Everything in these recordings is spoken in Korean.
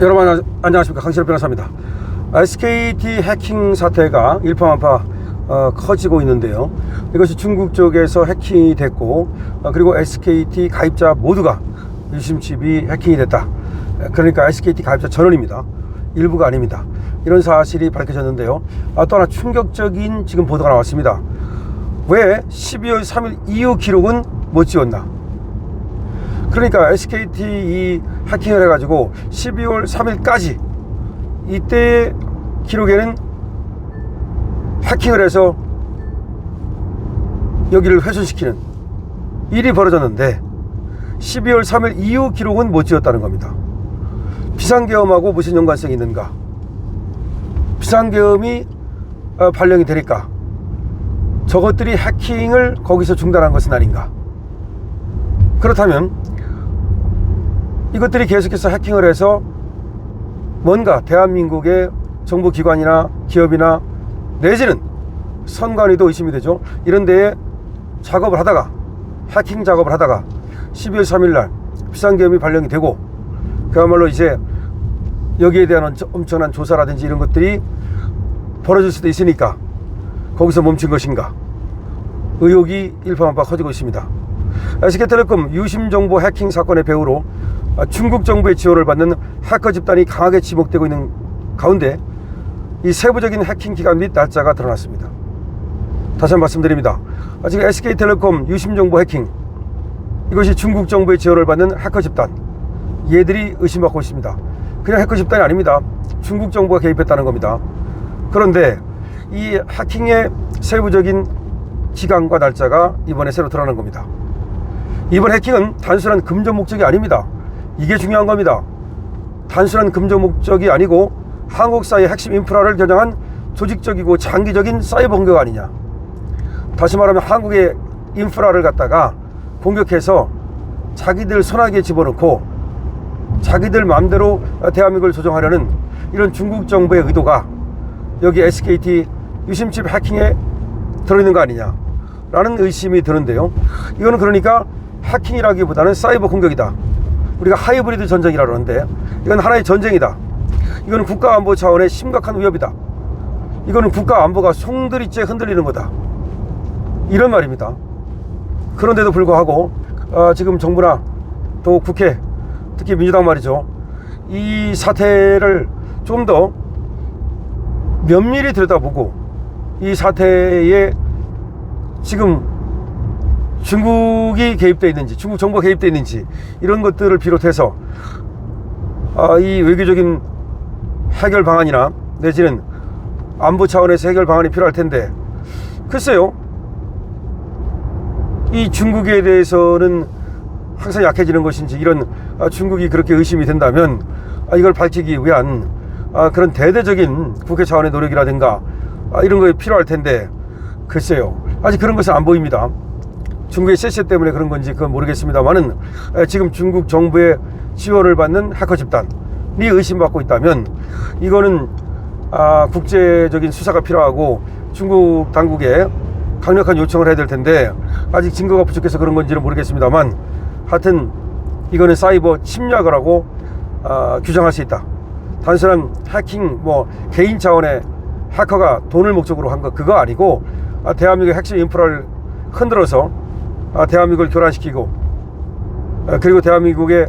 여러분 안녕- 안녕하십니까 강신업 변호사입니다. SKT 해킹 사태가 일파만파 어, 커지고 있는데요. 이것이 중국 쪽에서 해킹이 됐고 어, 그리고 SKT 가입자 모두가 유심칩이 해킹이 됐다. 그러니까 SKT 가입자 전원입니다. 일부가 아닙니다. 이런 사실이 밝혀졌는데요. 아, 또 하나 충격적인 지금 보도가 나왔습니다. 왜 12월 3일 이후 기록은 못 지웠나? 그러니까 SKT 이 해킹을 해가지고 12월 3일까지 이때 기록에는 해킹을 해서 여기를 훼손시키는 일이 벌어졌는데 12월 3일 이후 기록은 못 지었다는 겁니다. 비상계엄하고 무슨 연관성이 있는가? 비상계엄이 어, 발령이 되니까 저것들이 해킹을 거기서 중단한 것은 아닌가? 그렇다면 이것들이 계속해서 해킹을 해서 뭔가 대한민국의 정부기관이나 기업이나 내지는 선관위도 의심이 되죠. 이런 데에 작업을 하다가 해킹 작업을 하다가 12월 3일 날 비상계엄이 발령이 되고 그야말로 이제 여기에 대한 엄청- 엄청난 조사라든지 이런 것들이 벌어질 수도 있으니까 거기서 멈춘 것인가 의혹이 일파만파 커지고 있습니다. SK텔레콤 유심정보 해킹 사건의 배후로 중국 정부의 지원을 받는 해커 집단이 강하게 지목되고 있는 가운데 이 세부적인 해킹 기간 및 날짜가 드러났습니다. 다시 한 번 말씀드립니다. 지금 SK텔레콤 유심정보 해킹 이것이 중국 정부의 지원을 받는 해커 집단 얘들이 의심받고 있습니다. 그냥 해커 집단이 아닙니다. 중국 정부가 개입했다는 겁니다. 그런데 이 해킹의 세부적인 기간과 날짜가 이번에 새로 드러난 겁니다. 이번 해킹은 단순한 금전 목적이 아닙니다. 이게 중요한 겁니다. 단순한 금전 목적이 아니고 한국 사회 핵심 인프라를 겨냥한 조직적이고 장기적인 사이버 공격 아니냐. 다시 말하면 한국의 인프라를 갖다가 공격해서 자기들 손아귀에 집어넣고 자기들 마음대로 대한민국을 조정하려는 이런 중국 정부의 의도가 여기 SKT 유심칩 해킹에 들어있는 거 아니냐 라는 의심이 드는데요. 이거는 그러니까 해킹이라기보다는 사이버 공격이다. 우리가 하이브리드 전쟁이라 그러는데 이건 하나의 전쟁이다. 이거는 국가 안보 차원의 심각한 위협이다. 이거는 국가 안보가 송두리째 흔들리는 거다. 이런 말입니다. 그런데도 불구하고 어, 지금 정부나 또 국회 특히 민주당 말이죠. 이 사태를 좀 더 면밀히 들여다보고 이 사태에 지금 중국이 개입되어 있는지 중국 정부가 개입되어 있는지 이런 것들을 비롯해서 아, 이 외교적인 해결 방안이나 내지는 안보 차원에서 해결 방안이 필요할 텐데 글쎄요 이 중국에 대해서는 항상 약해지는 것인지 이런 아, 중국이 그렇게 의심이 된다면 아, 이걸 밝히기 위한 아, 그런 대대적인 국회 차원의 노력이라든가 아, 이런 거에 필요할 텐데 글쎄요 아직 그런 것은 안 보입니다. 중국의 세세 때문에 그런 건지 그건 모르겠습니다만은 에, 지금 중국 정부의 지원을 받는 해커 집단이 의심받고 있다면 이거는 아, 국제적인 수사가 필요하고 중국 당국에 강력한 요청을 해야 될 텐데 아직 증거가 부족해서 그런 건지는 모르겠습니다만 하여튼 이거는 사이버 침략을 하고 아, 규정할 수 있다. 단순한 해킹 뭐 개인 차원의 해커가 돈을 목적으로 한 거 그거 아니고 아, 대한민국의 핵심 인프라를 흔들어서 아, 대한민국을 교란시키고 아, 그리고 대한민국의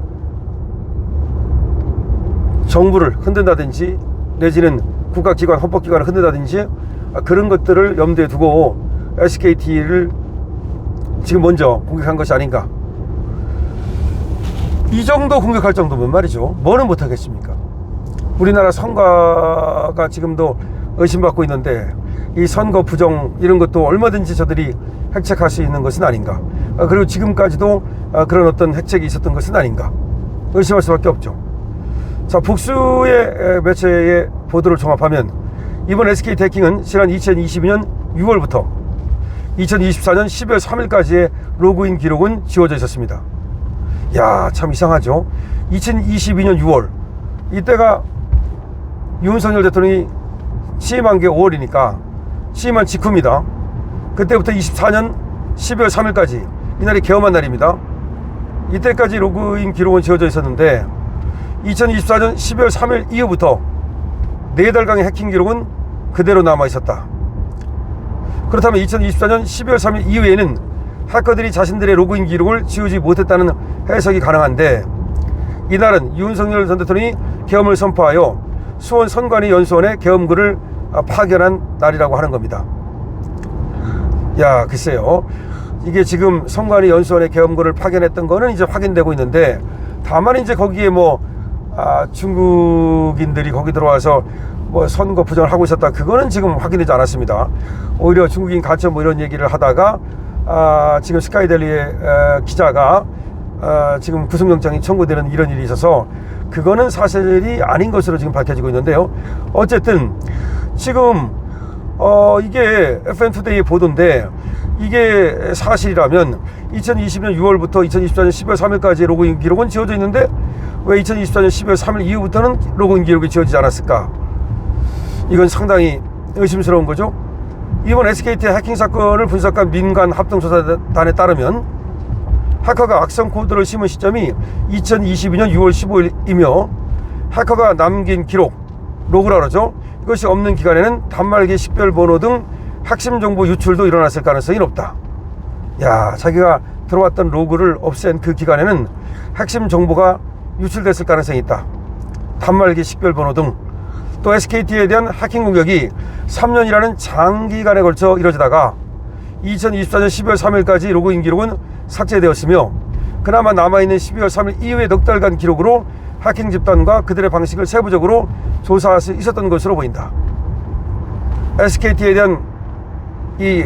정부를 흔든다든지 내지는 국가기관 헌법기관을 흔든다든지 아, 그런 것들을 염두에 두고 SKT를 지금 먼저 공격한 것이 아닌가. 이 정도 공격할 정도면 말이죠. 뭐는 못하겠습니까? 우리나라 선거가 지금도 의심받고 있는데 이 선거 부정 이런 것도 얼마든지 저들이 획책할 수 있는 것은 아닌가. 아, 그리고 지금까지도 아, 그런 어떤 획책이 있었던 것은 아닌가 의심할 수밖에 없죠 자 복수의 에, 매체의 보도를 종합하면 이번 SK 해킹은 지난 2022년 6월부터 2024년 12월 3일까지의 로그인 기록은 지워져 있었습니다. 야, 참 이상하죠. 2022년 6월 이때가 윤석열 대통령이 취임한 게 5월이니까 취임한 직후입니다. 그때부터 24년 12월 3일까지 이날이 개엄한 날입니다. 이때까지 로그인 기록은 지워져 있었는데 2024년 12월 3일 이후부터 네 달간의 해킹 기록은 그대로 남아 있었다. 그렇다면 2024년 12월 3일 이후에는 해커들이 자신들의 로그인 기록을 지우지 못했다는 해석이 가능한데 이날은 윤석열 전 대통령이 계엄을 선포하여 수원 선관위 연수원에 계엄글을 아, 파견한 날이라고 하는 겁니다. 야 글쎄요 이게 지금 선관위 연수원에 계엄글을 파견했던 거는 이제 확인되고 있는데 다만 이제 거기에 뭐 아, 중국인들이 거기 들어와서 뭐 선거 부정을 하고 있었다. 그거는 지금 확인되지 않았습니다. 오히려 중국인 가점 뭐 이런 얘기를 하다가 아, 지금 스카이델리의 에, 기자가 아, 지금 구속영장이 청구되는 이런 일이 있어서 그거는 사실이 아닌 것으로 지금 밝혀지고 있는데요. 어쨌든 지금 어 이게 FN투데이 보도인데 이게 사실이라면 2020년 6월부터 2024년 12월 3일까지 로그인 기록은 지워져 있는데 왜 2024년 12월 3일 이후부터는 로그인 기록이 지워지지 않았을까? 이건 상당히 의심스러운 거죠. 이번 SKT 해킹 사건을 분석한 민간 합동조사단에 따르면 해커가 악성 코드를 심은 시점이 2022년 6월 15일이며 해커가 남긴 기록 로그라 그러죠. 이것이 없는 기간에는 단말기 식별 번호 등 핵심 정보 유출도 일어났을 가능성이 높다. 야, 자기가 들어왔던 로그를 없앤 그 기간에는 핵심 정보가 유출됐을 가능성이 있다. 단말기 식별 번호 등 또 SKT에 대한 해킹 공격이 3년이라는 장기간에 걸쳐 이뤄지다가 2024년 12월 3일까지 로그 인 기록은 삭제되었으며 그나마 남아있는 12월 3일 이후의 넉 달간 기록으로 해킹 집단과 그들의 방식을 세부적으로 조사할 수 있었던 것으로 보인다. SKT에 대한 이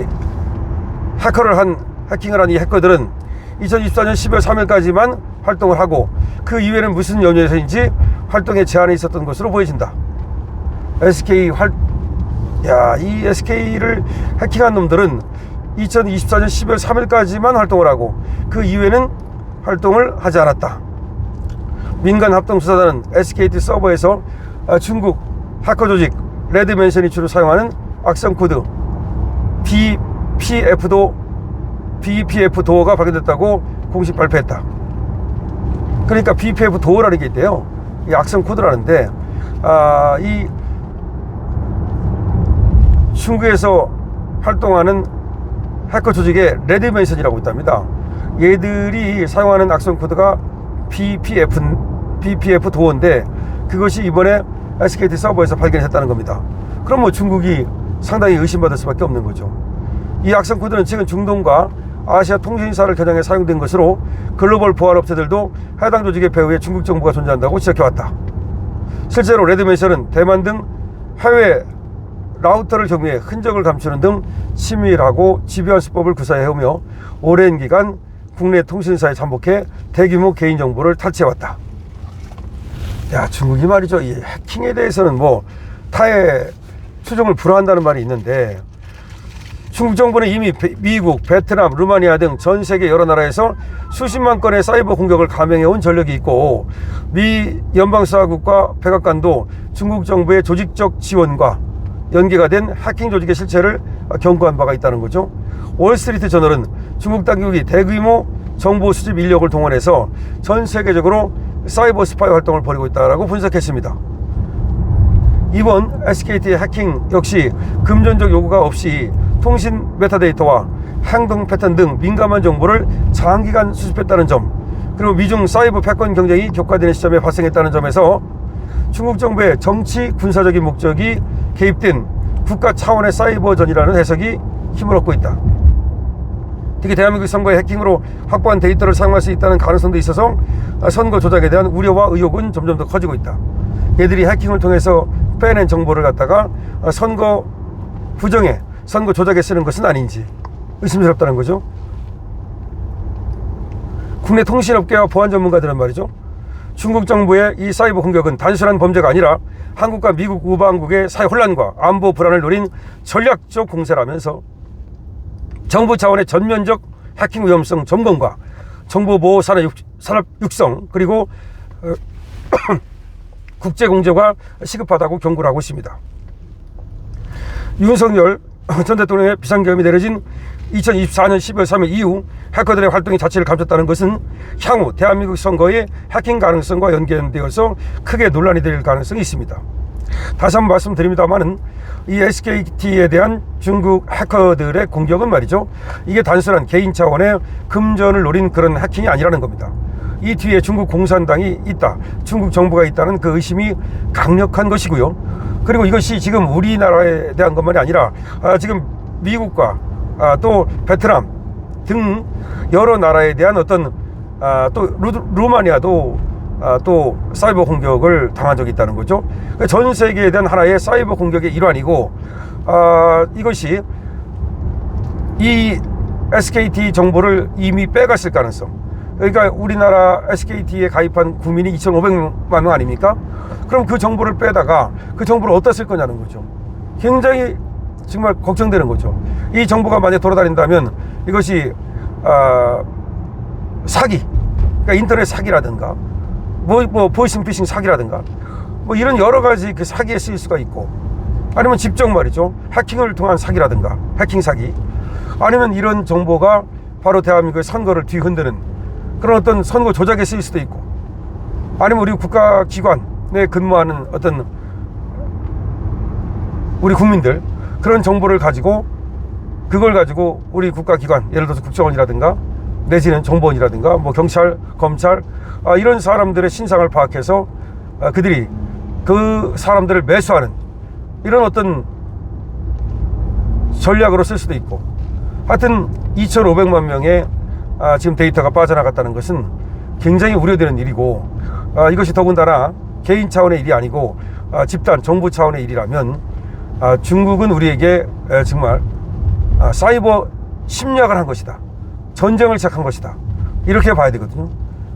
해커를 한 해킹을 한 이 해커들은 2024년 12월 3일까지만 활동을 하고 그 이후에는 무슨 연유에서인지 활동에 제한이 있었던 것으로 보여진다. SK 활, 야, 이 SK를 해킹한 놈들은 2024년 12월 3일까지만 활동을 하고 그 이후에는 활동을 하지 않았다. 민간 합동수사단은 SKT 서버에서 아, 중국 해커 조직 레드맨션이 주로 사용하는 악성 코드 BPF도 BPF 도어가 발견됐다고 공식 발표했다. 그러니까 BPF 도어라는 게 있대요. 이 악성 코드라는데 아, 이 중국에서 활동하는 해커 조직의 레드맨션이라고 있답니다. 얘들이 사용하는 악성 코드가 BPF, BPF 도어인데 그것이 이번에 SKT 서버에서 발견했다는 겁니다. 그럼 뭐 중국이 상당히 의심받을 수밖에 없는 거죠. 이 악성 코드는 최근 중동과 아시아 통신사를 겨냥해 사용된 것으로 글로벌 보안 업체들도 해당 조직의 배후에 중국 정보가 존재한다고 지적해왔다. 실제로 레드맨션은 대만 등 해외 라우터를 정리해 흔적을 감추는 등 치밀하고 집요한 수법을 구사해오며 오랜 기간 국내 통신사에 잠복해 대규모 개인정보를 탈취해왔다. 야 중국이 말이죠. 이 해킹에 대해서는 뭐 타의 추종을 불허한다는 말이 있는데 중국 정부는 이미 베- 미국, 베트남, 루마니아 등 전 세계 여러 나라에서 수십만 건의 사이버 공격을 감행해온 전력이 있고 미 연방수사국과 백악관도 중국 정부의 조직적 지원과 연계가 된 해킹 조직의 실체를 경고한 바가 있다는 거죠. 월스트리트 저널은 중국 당국이 대규모 정보 수집 인력을 동원해서 전 세계적으로 사이버 스파이 활동을 벌이고 있다고 분석했습니다. 이번 SKT의 해킹 역시 금전적 요구가 없이 통신 메타데이터와 행동 패턴 등 민감한 정보를 장기간 수집했다는 점 그리고 미중 사이버 패권 경쟁이 격화되는 시점에 발생했다는 점에서 중국 정부의 정치 군사적인 목적이 개입된 국가 차원의 사이버전이라는 해석이 힘을 얻고 있다. 특히 대한민국 선거의 해킹으로 확보한 데이터를 사용할 수 있다는 가능성도 있어서 선거 조작에 대한 우려와 의혹은 점점 더 커지고 있다. 얘들이 해킹을 통해서 빼낸 정보를 갖다가 선거 부정에 선거 조작에 쓰는 것은 아닌지 의심스럽다는 거죠. 국내 통신업계와 보안 전문가들은 말이죠. 중국 정부의 이 사이버 공격은 단순한 범죄가 아니라 한국과 미국 우방국의 사회 혼란과 안보 불안을 노린 전략적 공세라면서 정부 차원의 전면적 해킹 위험성 점검과 정보 보호 산업, 육, 산업 육성 그리고 어, 국제 공조가 시급하다고 경고를 하고 있습니다. 윤석열 전 대통령의 비상계엄이 내려진 2024년 12월 3일 이후 해커들의 활동이 자체를 감췄다는 것은 향후 대한민국 선거의 해킹 가능성과 연계되어서 크게 논란이 될 가능성이 있습니다. 다시 한번 말씀드립니다만은 이 SKT에 대한 중국 해커들의 공격은 말이죠. 이게 단순한 개인 차원의 금전을 노린 그런 해킹이 아니라는 겁니다. 이 뒤에 중국 공산당이 있다, 중국 정부가 있다는 그 의심이 강력한 것이고요. 그리고 이것이 지금 우리나라에 대한 것만이 아니라 아, 지금 미국과 아, 또 베트남 등 여러 나라에 대한 어떤 아, 또 루, 루마니아도 아, 또 사이버 공격을 당한 적이 있다는 거죠. 그러니까 전 세계에 대한 하나의 사이버 공격의 일환이고 아, 이것이 이 SKT 정보를 이미 빼갔을 가능성. 그러니까 우리나라 SKT에 가입한 국민이 2,500만 명 아닙니까? 그럼 그 정보를 빼다가 그 정보를 어디다 쓸 거냐는 거죠. 굉장히 정말 걱정되는 거죠. 이 정보가 만약 돌아다닌다면 이것이 아, 사기, 그러니까 인터넷 사기라든가 뭐, 뭐 보이스피싱 사기라든가 뭐 이런 여러 가지 그 사기에 쓰일 수가 있고 아니면 직접 말이죠 해킹을 통한 사기라든가 해킹 사기 아니면 이런 정보가 바로 대한민국의 선거를 뒤흔드는 그런 어떤 선거 조작에 쓰일 수도 있고 아니면 우리 국가기관에 근무하는 어떤 우리 국민들 그런 정보를 가지고 그걸 가지고 우리 국가기관 예를 들어서 국정원이라든가 내지는 정보원이라든가 뭐 경찰 검찰 아, 이런 사람들의 신상을 파악해서 아, 그들이 그 사람들을 매수하는 이런 어떤 전략으로 쓸 수도 있고 하여튼 2,500만 명의 아, 지금 데이터가 빠져나갔다는 것은 굉장히 우려되는 일이고 아, 이것이 더군다나 개인 차원의 일이 아니고 아, 집단 정부 차원의 일이라면 아, 중국은 우리에게 에, 정말 아, 사이버 침략을 한 것이다. 전쟁을 시작한 것이다. 이렇게 봐야 되거든요.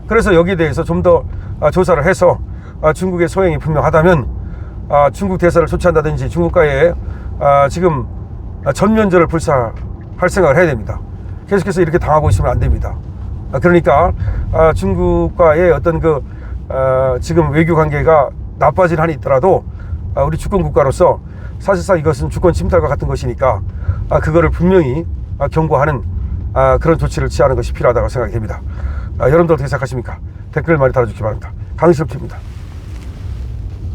그래서 여기에 대해서 좀더 조사를 해서 아, 중국의 소행이 분명하다면 아, 중국 대사를 조치한다든지 중국과의 아, 지금 아, 전면전을 불사할 생각을 해야 됩니다. 계속해서 이렇게 당하고 있으면 안 됩니다. 아, 그러니까 아, 중국과의 어떤 그 아, 지금 외교 관계가 나빠진 한이 있더라도 아, 우리 주권 국가로서 사실상 이것은 주권 침탈과 같은 것이니까 아, 그거를 분명히 아, 경고하는 아, 그런 조치를 취하는 것이 필요하다고 생각이 됩니다. 아, 여러분들 어떻게 생각하십니까? 댓글 많이 달아주기 바랍니다. 강희섭 입니다.